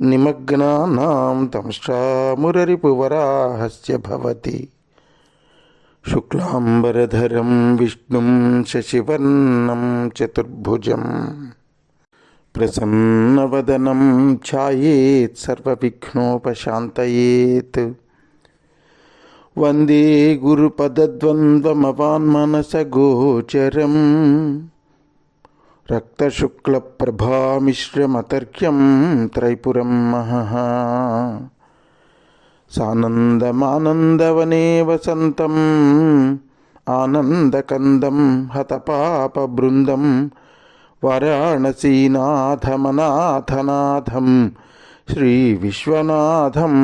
నిమగ్నానాం తంశ్రామురరిపువరాహస్య భవతి. శుక్లాంబరధరం విష్ణుం శశివర్ణం చతుర్భుజం. ప్రసన్నవదనం ఛాయేత్ సర్వవిఘ్నోపశాంతయేత్. వందే గురుపదద్వంద్వమవాన్మనసగోచరం. రక్తశుక్లప్రభామిశ్రమతర్క్యం త్రైపురం మహః సానందమానందవనే వసంతం ఆనందకందం హతపాపబృందం వారాణసీనాథమనాథనాథం శ్రీవిశ్వనాథం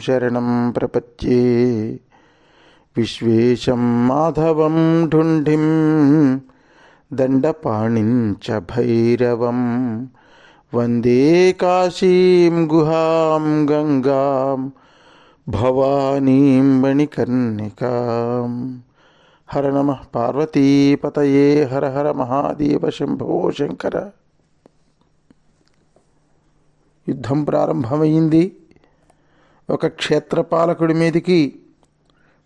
శరణం ప్రపద్యే విశ్వేశం మాధవం ఢుంఢిం దండపాణించ భైరవం వందే కాశీం గుహాం గంగాం భవానీం మణికర్ణికాం. హర నమ పార్వతీపతయే హర హర మహాదేవ శంభో శంకర. యుద్ధం ప్రారంభమైంది. ఒక క్షేత్రపాలకుడి మీదికి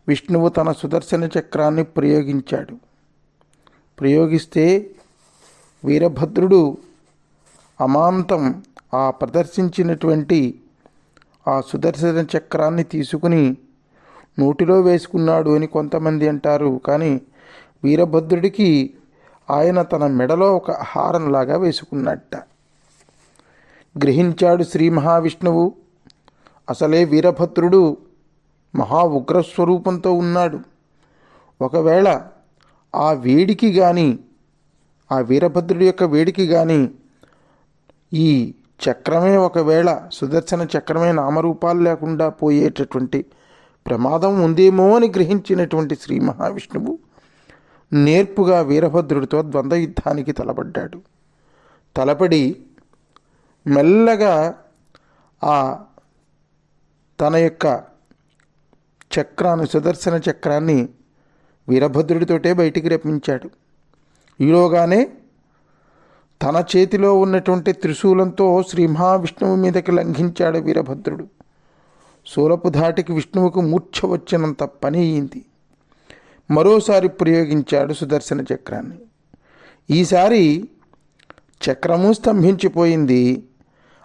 విష్ణువు తన సుదర్శన చక్రాన్ని ప్రయోగించాడు. ప్రయోగిస్తే వీరభద్రుడు అమాంతం ఆ ప్రదర్శించినటువంటి ఆ సుదర్శన చక్రాన్ని తీసుకుని నోటిలో వేసుకున్నాడు అని కొంతమంది అంటారు. కానీ వీరభద్రుడికి ఆయన తన మెడలో ఒక హారంలాగా వేసుకున్నట్ట. గ్రహించాడు శ్రీ మహావిష్ణువు. అసలే వీరభద్రుడు మహా ఉగ్రస్వరూపంతో ఉన్నాడు. ఒకవేళ ఆ వేడికి కానీ ఆ వీరభద్రుడి యొక్క వేడికి కానీ ఈ చక్రమే ఒకవేళ సుదర్శన చక్రమే నామరూపాలు లేకుండా పోయేటటువంటి ప్రమాదం ఉందేమో అని గ్రహించినటువంటి శ్రీ మహావిష్ణువు నేర్పుగా వీరభద్రుడితో ద్వంద్వ యుద్ధానికి తలపడ్డాడు. తలపడి మెల్లగా ఆ తన యొక్క చక్రాన్ని సుదర్శన చక్రాన్ని వీరభద్రుడితోటే బయటికి రప్పించాడు. ఈలోగానే తన చేతిలో ఉన్నటువంటి త్రిశూలంతో శ్రీ మహావిష్ణువు మీదకి లంఘించాడు వీరభద్రుడు. సూలపు ధాటికి విష్ణువుకు మూర్ఛ వచ్చినంత పని అయింది. మరోసారి ప్రయోగించాడు సుదర్శన చక్రాన్ని. ఈసారి చక్రము స్తంభించిపోయింది.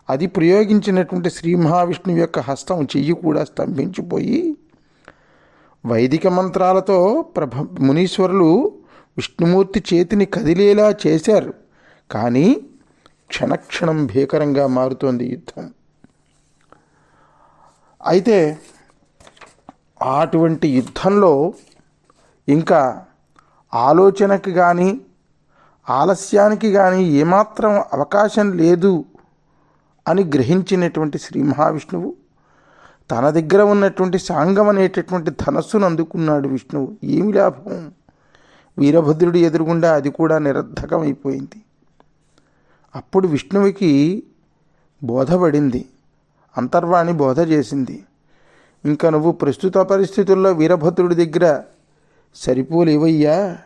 అది ప్రయోగించినటువంటి శ్రీ మహావిష్ణువు యొక్క హస్తం చెయ్యి కూడా స్తంభించిపోయి వైదిక మంత్రాలతో ప్రభ మునీశ్వరులు విష్ణుమూర్తి చేతిని కదిలేలా చేశారు. కానీ క్షణక్షణం భీకరంగా మారుతోంది యుద్ధం. అయితే అటువంటి యుద్ధంలో ఇంకా ఆలోచనకి కానీ ఆలస్యానికి కానీ ఏమాత్రం అవకాశం లేదు అని గ్రహించినటువంటి శ్రీ మహావిష్ణువు తన దగ్గర ఉన్నటువంటి సాంగం అనేటటువంటి ధనస్సును అందుకున్నాడు విష్ణువు. ఏమి లాభం? వీరభద్రుడు ఎదురుగుండా అది కూడా నిరర్ధకమైపోయింది. అప్పుడు విష్ణువుకి బోధపడింది. అంతర్వాణి బోధ చేసింది. ఇంకా నువ్వు ప్రస్తుత పరిస్థితుల్లో వీరభద్రుడి దగ్గర సరిపోలేవయ్యా.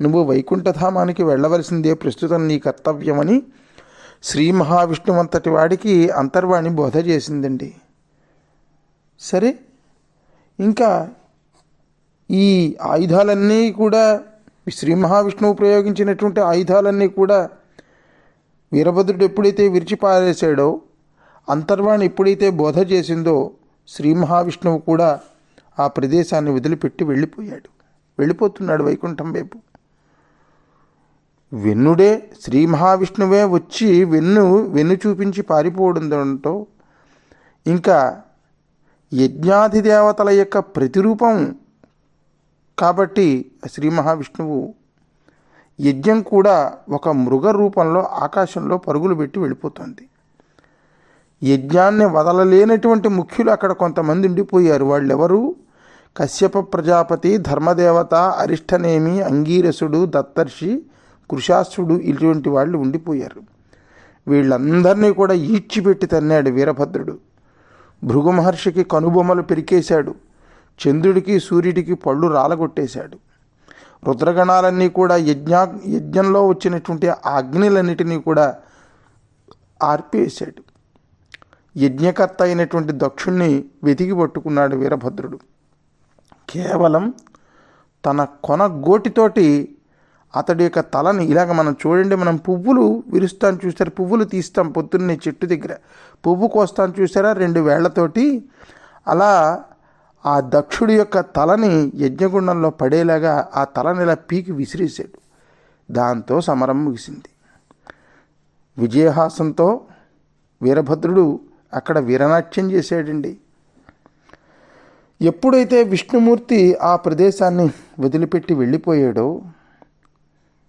నువ్వు వైకుంఠధామానికి వెళ్ళవలసిందే ప్రస్తుతం నీ కర్తవ్యమని శ్రీ మహావిష్ణువంతటి వాడికి అంతర్వాణి బోధ చేసిందండి. సరే? ఇంకా ఈ ఆయుధాలన్నీ కూడా శ్రీ మహావిష్ణువు ప్రయోగించినటువంటి ఆయుధాలన్నీ కూడా వీరభద్రుడు ఎప్పుడైతే విరిచిపారేశాడో అంతర్వాణి ఎప్పుడైతే బోధ చేసిందో శ్రీ మహావిష్ణువు కూడా ఆ ప్రదేశాన్ని వదిలిపెట్టి వెళ్ళిపోయాడు. వెళ్ళిపోతున్నాడు వైకుంఠం వైపు. వెన్నుడే శ్రీ మహావిష్ణువే వచ్చి వెన్ను వెన్ను చూపించి పారిపోవడంతో ఇంకా యజ్ఞాధిదేవతల యొక్క ప్రతిరూపం. కాబట్టి శ్రీ మహావిష్ణువు యజ్ఞం కూడా ఒక మృగ రూపంలో ఆకాశంలో పరుగులు పెట్టి వెళ్ళిపోతుంది. యజ్ఞాన్ని వదలలేనటువంటి ముఖ్యులు అక్కడ కొంతమంది ఉండిపోయారు. వాళ్ళెవరు? కశ్యప ప్రజాపతి ధర్మదేవత అరిష్టనేమి అంగీరసుడు దత్తర్షి కృషాసుడు ఇటువంటి వాళ్ళు ఉండిపోయారు. వీళ్ళందరినీ కూడా ఈడ్చిపెట్టి తన్నాడు వీరభద్రుడు. భృగు మహర్షికి కనుబొమ్మలు పెరికేశాడు. చంద్రుడికి సూర్యుడికి పళ్ళు రాలగొట్టేశాడు. రుద్రగణాలన్నీ కూడా యజ్ఞ యజ్ఞంలో వచ్చినటువంటి ఆ అగ్నిలన్నిటినీ కూడా ఆర్పేశాడు. యజ్ఞకర్త అయినటువంటి దక్షుణ్ణి వెతికి పట్టుకున్నాడు వీరభద్రుడు. కేవలం తన కొన గోటితోటి అతడి యొక్క తలని ఇలాగ మనం చూడండి మనం పువ్వులు విరుస్తాను చూసారు పువ్వులు తీస్తాం పొద్దున్నే చెట్టు దగ్గర. పువ్వు కోస్తాను చూసారా రెండు వేళ్ళతోటి. అలా ఆ దక్షుడి యొక్క తలని యజ్ఞగుండంలో పడేలాగా ఆ తలని ఇలా పీకి విసిరేశాడు. దాంతో సమరం ముగిసింది. విజయహాసంతో వీరభద్రుడు అక్కడ వీరనాట్యం చేశాడండి. ఎప్పుడైతే విష్ణుమూర్తి ఆ ప్రదేశాన్ని వదిలిపెట్టి వెళ్ళిపోయాడో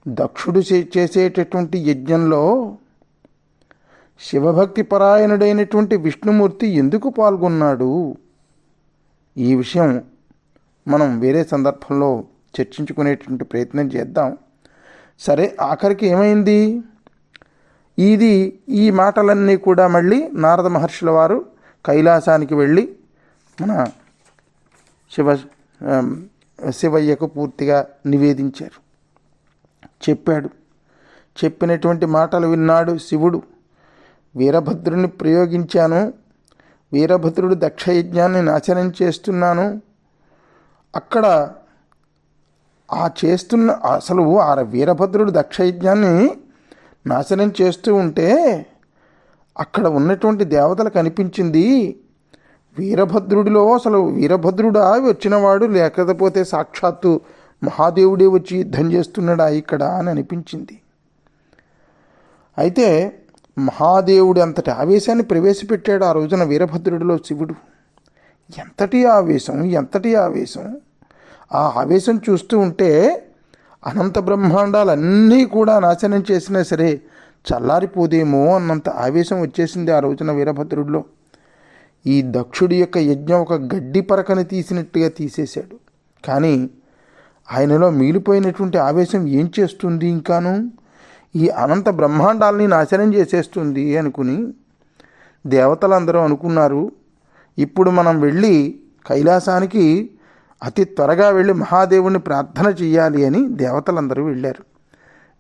దక్షుడు చే- చేసేటటువంటి యజ్ఞంలో శివభక్తి పరాయణుడైనటువంటి విష్ణుమూర్తి ఎందుకు పాల్గొన్నాడు? ఈ విషయం మనం వేరే సందర్భంలో చర్చించుకునేటువంటి ప్రయత్నం చేద్దాం. సరే ఆఖరికి ఏమైంది? ఇది ఈ మాటలన్నీ కూడా మళ్ళీ నారద మహర్షుల వారు కైలాసానికి వెళ్ళి మన శివ శివయ్యకు పూర్తిగా నివేదించారు. చెప్పాడు. చెప్పినటువంటి మాటలు విన్నాడు శివుడు. వీరభద్రుని ప్రయోగించాను. వీరభద్రుడు దక్షయజ్ఞాన్ని నాశనం చేస్తున్నాను. అక్కడ ఆ చేస్తున్న అసలు ఆ వీరభద్రుడు దక్షయజ్ఞాన్ని నాశనం చేస్తూ ఉంటే అక్కడ ఉన్నటువంటి దేవతలు కనిపించింది. వీరభద్రుడిలో అసలు వీరభద్రుడా వచ్చినవాడు లేకపోతే సాక్షాత్తు మహాదేవుడే వచ్చి యుద్ధం చేస్తున్నాడా ఇక్కడ అని అనిపించింది. అయితే మహాదేవుడి అంతటి ఆవేశాన్ని ప్రవేశపెట్టాడు ఆ రోజున వీరభద్రుడిలో శివుడు. ఎంతటి ఆవేశం ఎంతటి ఆవేశం? ఆ ఆవేశం చూస్తూ ఉంటే అనంత బ్రహ్మాండాలన్నీ కూడా నాశనం చేసినా సరే చల్లారిపోదేమో అన్నంత ఆవేశం వచ్చేసింది ఆ రోజున వీరభద్రుడిలో. ఈ దక్షుడి యొక్క యజ్ఞం ఒక గడ్డి పరకని తీసినట్టుగా తీసేశాడు. కానీ ఆయనలో మిగిలిపోయినటువంటి ఆవేశం ఏం చేస్తుంది ఇంకాను? ఈ అనంత బ్రహ్మాండాల్ని నాశనం చేసేస్తుంది అనుకుని దేవతలందరూ అనుకున్నారు. ఇప్పుడు మనం వెళ్ళి కైలాసానికి అతి త్వరగా వెళ్ళి మహాదేవుని ప్రార్థన చెయ్యాలి అని దేవతలందరూ వెళ్ళారు.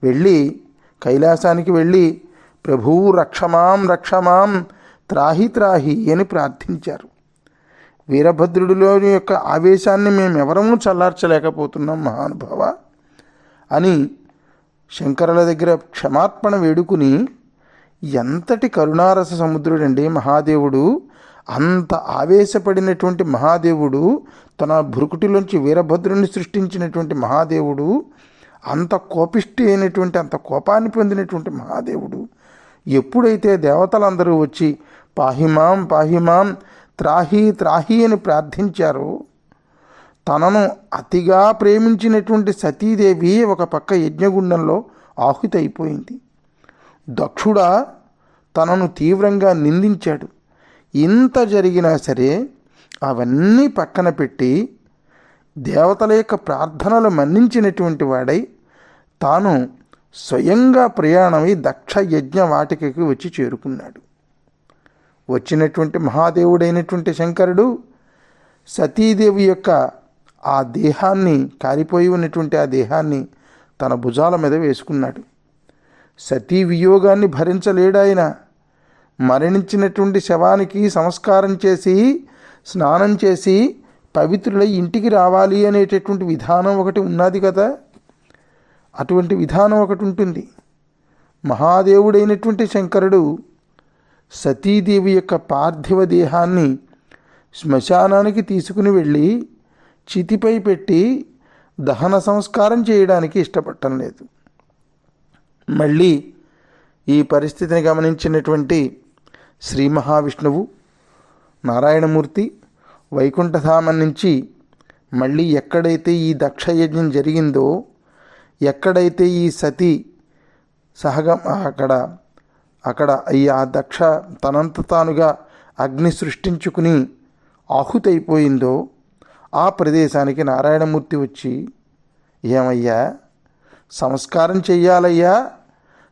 వెళ్ళి కైలాసానికి వెళ్ళి ప్రభువు రక్షమాం రక్షమాం త్రాహి త్రాహి అని ప్రార్థించారు. వీరభద్రుడిలోని యొక్క ఆవేశాన్ని మేము ఎవరము చల్లార్చలేకపోతున్నాం మహానుభావ. అని శంకరుల దగ్గర క్షమార్పణ వేడుకుని ఎంతటి కరుణారస సముద్రుడండి మహాదేవుడు అంత ఆవేశపడినటువంటి మహాదేవుడు తన భృకుటిలోంచి వీరభద్రుని సృష్టించినటువంటి మహాదేవుడు అంత కోపిష్టి అయినటువంటి అంత కోపాన్ని పొందినటువంటి మహాదేవుడు. ఎప్పుడైతే దేవతలందరూ వచ్చి పాహిమాం పాహిమాం త్రాహి త్రాహి అని ప్రార్థించారో. తనను అతిగా ప్రేమించినటువంటి సతీదేవి ఒక పక్క యజ్ఞగుండంలో ఆహుతి అయిపోయింది దక్షుడా తనను తీవ్రంగా నిందించాడు. ఇంత జరిగినా సరే అవన్నీ పక్కన పెట్టి దేవతల యొక్క ప్రార్థనలు మన్నించినటువంటి వాడై తాను స్వయంగా ప్రయాణమై దక్ష యజ్ఞ వాటికకి వచ్చి చేరుకున్నాడు. వచ్చినటువంటి మహాదేవుడైనటువంటి శంకరుడు సతీదేవి యొక్క ఆ దేహాన్ని కారిపోయి ఉన్నటువంటి ఆ దేహాన్ని తన భుజాల మీద వేసుకున్నాడు. సతీ వియోగాన్ని భరించలేడాయన మరణించినటువంటి శవానికి సంస్కారం చేసి స్నానం చేసి పవిత్రులై ఇంటికి రావాలి అనేటటువంటి విధానం ఒకటి ఉన్నది కదా. అటువంటి విధానం ఒకటి ఉంటుంది. మహాదేవుడైనటువంటి శంకరుడు సతీదేవి యొక్క పార్థివ దేహాన్ని శ్మశానానికి తీసుకుని వెళ్ళి చితిపై పెట్టి దహన సంస్కారం చేయడానికి ఇష్టపడటం లేదు. మళ్ళీ ఈ పరిస్థితిని గమనించినటువంటి శ్రీ మహావిష్ణువు నారాయణమూర్తి వైకుంఠధామం నుంచి మళ్ళీ ఎక్కడైతే ఈ దక్షయజ్ఞం జరిగిందో ఎక్కడైతే ఈ సతి సహగం అక్కడ అక్కడ ఈ ఆ దక్ష తనంత తానుగా అగ్ని సృష్టించుకుని ఆహుతైపోయిందో ఆ ప్రదేశానికి నారాయణమూర్తి వచ్చి ఏమయ్యా సంస్కారం చెయ్యాలయ్యా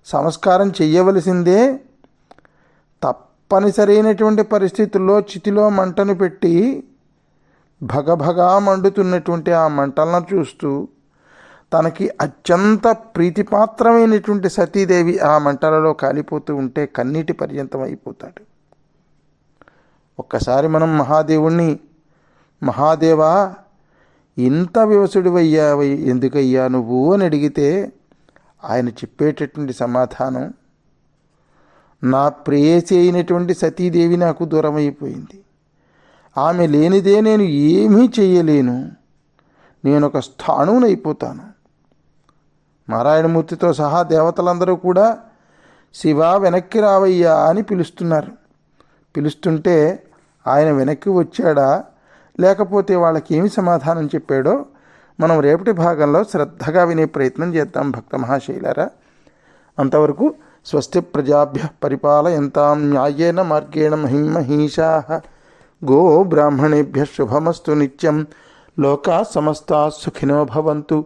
సంస్కారం చెయ్యవలసిందే? తప్పనిసరైనటువంటి పరిస్థితుల్లో చితిలో మంటను పెట్టి భగభగా మండుతున్నటువంటి ఆ మంటలను చూస్తూ తనకి అత్యంత ప్రీతిపాత్రమైనటువంటి సతీదేవి ఆ మంటలలో కాలిపోతూ ఉంటే కన్నీటి పర్యంతం అయిపోతాడు ఒక్కసారి మనం మహాదేవుణ్ణి మహాదేవా ఇంత వివసుడివయ్యా ఎందుకయ్యా నువ్వు అని అడిగితే ఆయన చెప్పేటటువంటి సమాధానం నా ప్రేయసి అయినటువంటి సతీదేవి నాకు దూరం అయిపోయింది ఆమె లేనిదే నేను ఏమీ చేయలేను. నేను ఒక స్థాణువునైపోతాను. నారాయణమూర్తితో సహా దేవతలందరూ కూడా శివ వెనక్కి రావయ్యా అని పిలుస్తున్నారు. పిలుస్తుంటే ఆయన వెనక్కి వచ్చాడా? లేకపోతే వాళ్ళకి ఏమి సమాధానం చెప్పాడో మనం రేపటి భాగంలో శ్రద్ధగా వినే ప్రయత్నం చేద్దాం భక్త మహాశైలరా. అంతవరకు స్వస్తి ప్రజాభ్య పరిపాలయంతాం న్యాయేన మార్గేణ మహిమహీషా. గో బ్రాహ్మణేభ్య శుభమస్తు నిత్యం. లోకా సమస్తా సుఖినో భవంతు.